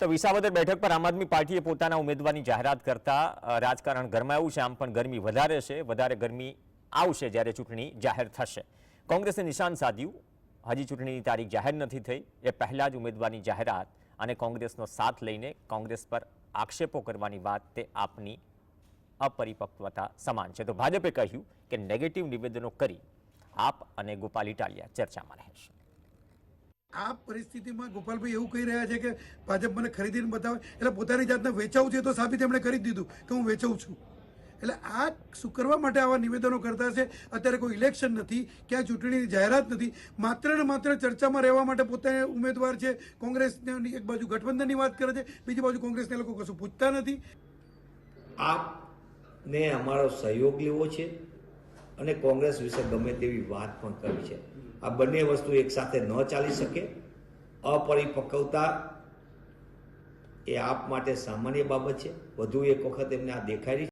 તો વિસાવદર બેઠક પર આમ આદમી પાર્ટીએ પોતાના ઉમેદવારની જાહેરાત કરતા રાજકારણ ગરમાયું છે. આમ પણ ગરમી વધારે છે. વધારે ગરમી આવશે જ્યારે ચૂંટણી જાહેર થશે. કોંગ્રેસે નિશાન સાધ્યું. હજી ચૂંટણીની તારીખ જાહેર નથી થઈ. એ પહેલાં જ ઉમેદવારની જાહેરાત અને કોંગ્રેસનો સાથ લઈને કોંગ્રેસ પર આક્ષેપો કરવાની વાત તે આપની અપરિપક્વતા સમાન છે. તો ભાજપે કહ્યું કે નેગેટિવ નિવેદનો કરી આપ અને ગોપાલ ઇટાલિયા ચર્ચામાં રહેશે. આ પરિસ્થિતિમાં ગોપાલભાઈ એવું કહી રહ્યા છે કે ભાજપ મને ખરીદીને બતાવે, એટલે પોતાની જાતને વેચાવું છે તો સાબિત એમણે કરી દીધું કે હું વેચાવું છું. એટલે આ શું કરવા માટે આવા નિવેદનો કરતા છે અત્યારે કોઈ ઇલેક્શન નથી ક્યાં ચૂંટણીની જાહેરાત નથી. માત્ર ને માત્ર ચર્ચામાં રહેવા માટે પોતાને ઉમેદવાર છે. કોંગ્રેસની એક બાજુ ગઠબંધનની વાત કરે છે, બીજી બાજુ કોંગ્રેસના લોકો કશું પૂછતા નથી. આપને અમારો સહયોગ લેવો છે. અને કોંગ્રેસ વિશે ગમે તેવી વાત પણ કરવી છે. આ બંને વસ્તુ એકસાથે ન ચાલી શકે. અપરિપક્વતા એ આપ માટે સામાન્ય બાબત છે. વધુ એક વખત એમને આ દેખાડી